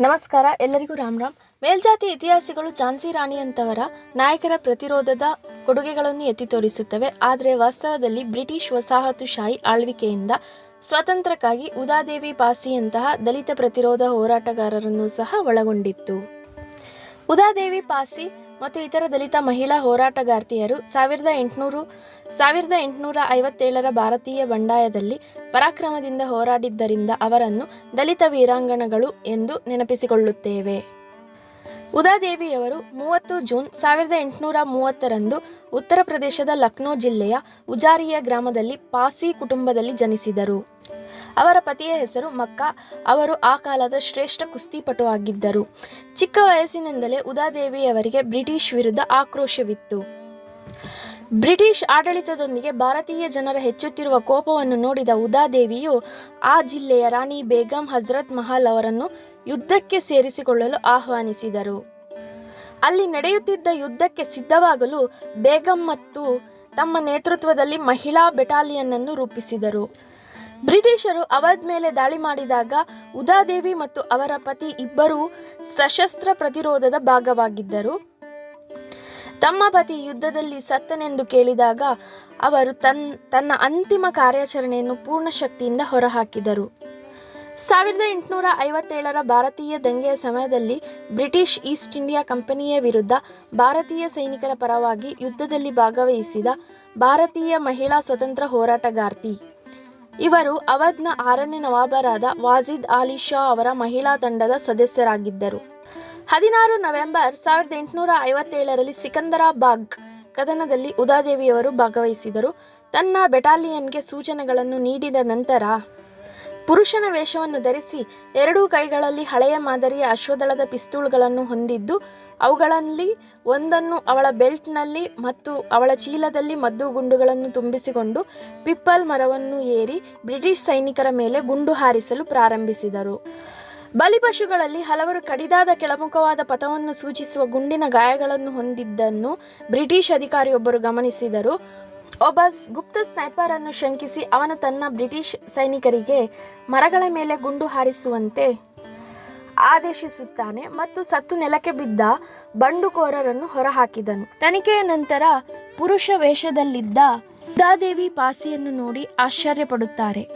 ನಮಸ್ಕಾರ, ಎಲ್ಲರಿಗೂ ರಾಮ್ ರಾಮ್. ಮೇಲ್ಜಾತಿ ಇತಿಹಾಸಿಗಳು ಝಾನ್ಸಿ ರಾಣಿಯಂತವರ ನಾಯಕರ ಪ್ರತಿರೋಧದ ಕೊಡುಗೆಗಳನ್ನು ಎತ್ತಿ ತೋರಿಸುತ್ತವೆ. ಆದರೆ ವಾಸ್ತವದಲ್ಲಿ ಬ್ರಿಟಿಷ್ ವಸಾಹತುಶಾಹಿ ಆಳ್ವಿಕೆಯಿಂದ ಸ್ವಾತಂತ್ರ್ಯಕ್ಕಾಗಿ ಉದಾದೇವಿ ಪಾಸಿಯಂತಹ ದಲಿತ ಪ್ರತಿರೋಧ ಹೋರಾಟಗಾರರನ್ನು ಸಹ ಒಳಗೊಂಡಿತ್ತು. ಉದಾದೇವಿ ಪಾಸಿ ಮತ್ತು ಇತರ ದಲಿತ ಮಹಿಳಾ ಹೋರಾಟಗಾರ್ತಿಯರು ಸಾವಿರದ ಎಂಟುನೂರು ಸಾವಿರದ ಎಂಟುನೂರ ಐವತ್ತೇಳರ ಭಾರತೀಯ ಬಂಡಾಯದಲ್ಲಿ ಪರಾಕ್ರಮದಿಂದ ಹೋರಾಡಿದ್ದರಿಂದ ಅವರನ್ನು ದಲಿತ ವೀರಾಂಗಣಗಳು ಎಂದು ನೆನಪಿಸಿಕೊಳ್ಳುತ್ತೇವೆ. ಉದಾದೇವಿಯವರು ಮೂವತ್ತು ಜೂನ್ ಸಾವಿರದ ಎಂಟುನೂರ ಮೂವತ್ತರಂದು ಉತ್ತರ ಪ್ರದೇಶದ ಲಕ್ನೋ ಜಿಲ್ಲೆಯ ಉಜಾರಿಯ ಗ್ರಾಮದಲ್ಲಿ ಪಾಸಿ ಕುಟುಂಬದಲ್ಲಿ ಜನಿಸಿದರು. ಅವರ ಪತಿಯ ಹೆಸರು ಮಕ್ಕಾ. ಅವರು ಆ ಕಾಲದ ಶ್ರೇಷ್ಠ ಕುಸ್ತಿಪಟು ಆಗಿದ್ದರು. ಚಿಕ್ಕ ವಯಸ್ಸಿನಿಂದಲೇ ಉದಾದೇವಿಯವರಿಗೆ ಬ್ರಿಟಿಷ್ ವಿರುದ್ಧ ಆಕ್ರೋಶವಿತ್ತು. ಬ್ರಿಟಿಷ್ ಆಡಳಿತದೊಂದಿಗೆ ಭಾರತೀಯ ಜನರ ಹೆಚ್ಚುತ್ತಿರುವ ಕೋಪವನ್ನು ನೋಡಿದ ಉದಾದೇವಿಯು ಆ ಜಿಲ್ಲೆಯ ರಾಣಿ ಬೇಗಂ ಹಜರತ್ ಮಹಲ್ ಅವರನ್ನು ಯುದ್ಧಕ್ಕೆ ಸೇರಿಸಿಕೊಳ್ಳಲು ಆಹ್ವಾನಿಸಿದರು. ಅಲ್ಲಿ ನಡೆಯುತ್ತಿದ್ದ ಯುದ್ಧಕ್ಕೆ ಸಿದ್ಧವಾಗಲು ಬೇಗಂ ಮತ್ತು ತಮ್ಮ ನೇತೃತ್ವದಲ್ಲಿ ಮಹಿಳಾ ಬೆಟಾಲಿಯನ್ ಅನ್ನು ರೂಪಿಸಿದರು. ಬ್ರಿಟಿಷರು ಅವಧ್ ಮೇಲೆ ದಾಳಿ ಮಾಡಿದಾಗ ಉದಾದೇವಿ ಮತ್ತು ಅವರ ಪತಿ ಇಬ್ಬರೂ ಸಶಸ್ತ್ರ ಪ್ರತಿರೋಧದ ಭಾಗವಾಗಿದ್ದರು. ತಮ್ಮ ಪತಿ ಯುದ್ಧದಲ್ಲಿ ಸತ್ತನೆಂದು ಕೇಳಿದಾಗ ಅವರು ತನ್ ತನ್ನ ಅಂತಿಮ ಕಾರ್ಯಾಚರಣೆಯನ್ನು ಪೂರ್ಣ ಶಕ್ತಿಯಿಂದ ಹೊರಹಾಕಿದರು. ಸಾವಿರದ ಎಂಟುನೂರ ಐವತ್ತೇಳರ ಭಾರತೀಯ ದಂಗೆಯ ಸಮಯದಲ್ಲಿ ಬ್ರಿಟಿಷ್ ಈಸ್ಟ್ ಇಂಡಿಯಾ ಕಂಪನಿಯ ವಿರುದ್ಧ ಭಾರತೀಯ ಸೈನಿಕರ ಪರವಾಗಿ ಯುದ್ಧದಲ್ಲಿ ಭಾಗವಹಿಸಿದ ಭಾರತೀಯ ಮಹಿಳಾ ಸ್ವತಂತ್ರ ಹೋರಾಟಗಾರ್ತಿ. ಇವರು ಅವಧ್ನ ಆರನೇ ನವಾಬರಾದ ವಾಜಿದ್ ಅಲಿ ಶಾ ಅವರ ಮಹಿಳಾ ತಂಡದ ಸದಸ್ಯರಾಗಿದ್ದರು. ಹದಿನಾರು ನವೆಂಬರ್ ಸಾವಿರದ ಎಂಟುನೂರ ಐವತ್ತೇಳರಲ್ಲಿ ಸಿಕಂದರಾಬಾಗ್ ಕದನದಲ್ಲಿ ಉದಾದೇವಿಯವರು ಭಾಗವಹಿಸಿದರು. ತನ್ನ ಬೆಟಾಲಿಯನ್ಗೆ ಸೂಚನೆಗಳನ್ನು ನೀಡಿದ ನಂತರ ಪುರುಷನ ವೇಷವನ್ನು ಧರಿಸಿ ಎರಡೂ ಕೈಗಳಲ್ಲಿ ಹಳೆಯ ಮಾದರಿಯ ಅಶ್ವದಳದ ಪಿಸ್ತೂಲ್ಗಳನ್ನು ಹೊಂದಿದ್ದು, ಅವುಗಳಲ್ಲಿ ಒಂದನ್ನು ಅವಳ ಬೆಲ್ಟ್ನಲ್ಲಿ ಮತ್ತು ಅವಳ ಚೀಲದಲ್ಲಿ ಮದ್ದು ಗುಂಡುಗಳನ್ನು ತುಂಬಿಸಿಕೊಂಡು ಪಿಪ್ಪಲ್ ಮರವನ್ನು ಏರಿ ಬ್ರಿಟಿಷ್ ಸೈನಿಕರ ಮೇಲೆ ಗುಂಡು ಹಾರಿಸಲು ಪ್ರಾರಂಭಿಸಿದರು. ಬಲಿಪಶುಗಳಲ್ಲಿ ಹಲವರು ಕಡಿದಾದ ಕೆಳಮುಖವಾದ ಪಥವನ್ನು ಸೂಚಿಸುವ ಗುಂಡಿನ ಗಾಯಗಳನ್ನು ಹೊಂದಿದ್ದನ್ನು ಬ್ರಿಟಿಷ್ ಅಧಿಕಾರಿಯೊಬ್ಬರು ಗಮನಿಸಿದರು. ಒಬ್ಬ ಗುಪ್ತ ಸ್ನೈಪರ್ ಅನ್ನು ಶಂಕಿಸಿ ಅವನು ತನ್ನ ಬ್ರಿಟಿಷ್ ಸೈನಿಕರಿಗೆ ಮರಗಳ ಮೇಲೆ ಗುಂಡು ಹಾರಿಸುವಂತೆ ಆದೇಶಿಸುತ್ತಾನೆ ಮತ್ತು ಸತ್ತು ನೆಲಕ್ಕೆ ಬಿದ್ದ ಬಂಡುಕೋರರನ್ನು ಹೊರಹಾಕಿದನು. ತನಿಖೆಯ ನಂತರ ಪುರುಷ ವೇಷದಲ್ಲಿದ್ದ ಉದಾದೇವಿ ಪಾಸಿಯನ್ನು ನೋಡಿ ಆಶ್ಚರ್ಯಪಡುತ್ತಾರೆ.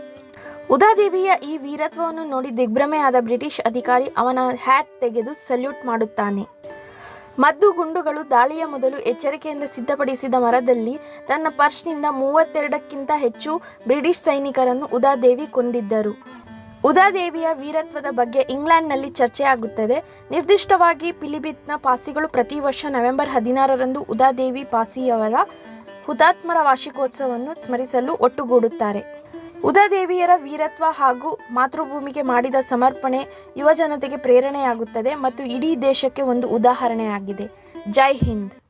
ಉದಾದೇವಿಯ ಈ ವೀರತ್ವವನ್ನು ನೋಡಿ ದಿಗ್ಭ್ರಮೆಯಾದ ಬ್ರಿಟಿಷ್ ಅಧಿಕಾರಿ ಅವನ ಹ್ಯಾಟ್ ತೆಗೆದು ಸಲ್ಯೂಟ್ ಮಾಡುತ್ತಾನೆ. ಮದ್ದು ಗುಂಡುಗಳು ದಾಳಿಯ ಮೊದಲು ಎಚ್ಚರಿಕೆಯಿಂದ ಸಿದ್ಧಪಡಿಸಿದ ಮರದಲ್ಲಿ ತನ್ನ ಪರ್ಸ್ನಿಂದ ಮೂವತ್ತೆರಡಕ್ಕಿಂತ ಹೆಚ್ಚು ಬ್ರಿಟಿಷ್ ಸೈನಿಕರನ್ನು ಉದಾದೇವಿ ಕೊಂದಿದ್ದರು. ಉದಾದೇವಿಯ ವೀರತ್ವದ ಬಗ್ಗೆ ಇಂಗ್ಲೆಂಡ್ನಲ್ಲಿ ಚರ್ಚೆಯಾಗುತ್ತದೆ. ನಿರ್ದಿಷ್ಟವಾಗಿ ಪಿಲಿಬಿತ್ನ ಪಾಸಿಗಳು ಪ್ರತಿ ವರ್ಷ ನವೆಂಬರ್ ಹದಿನಾರರಂದು ಉದಾದೇವಿ ಪಾಸಿಯವರ ಹುತಾತ್ಮರ ವಾರ್ಷಿಕೋತ್ಸವವನ್ನು ಸ್ಮರಿಸಲು ಒಟ್ಟುಗೂಡುತ್ತಾರೆ. ಉದಾದೇವಿಯರ ವೀರತ್ವ ಹಾಗೂ ಮಾತೃಭೂಮಿಗೆ ಮಾಡಿದ ಸಮರ್ಪಣೆ ಯುವಜನತೆಗೆ ಪ್ರೇರಣೆಯಾಗುತ್ತದೆ ಮತ್ತು ಇಡೀ ದೇಶಕ್ಕೆ ಒಂದು ಉದಾಹರಣೆಯಾಗಿದೆ. ಜೈ ಹಿಂದ್.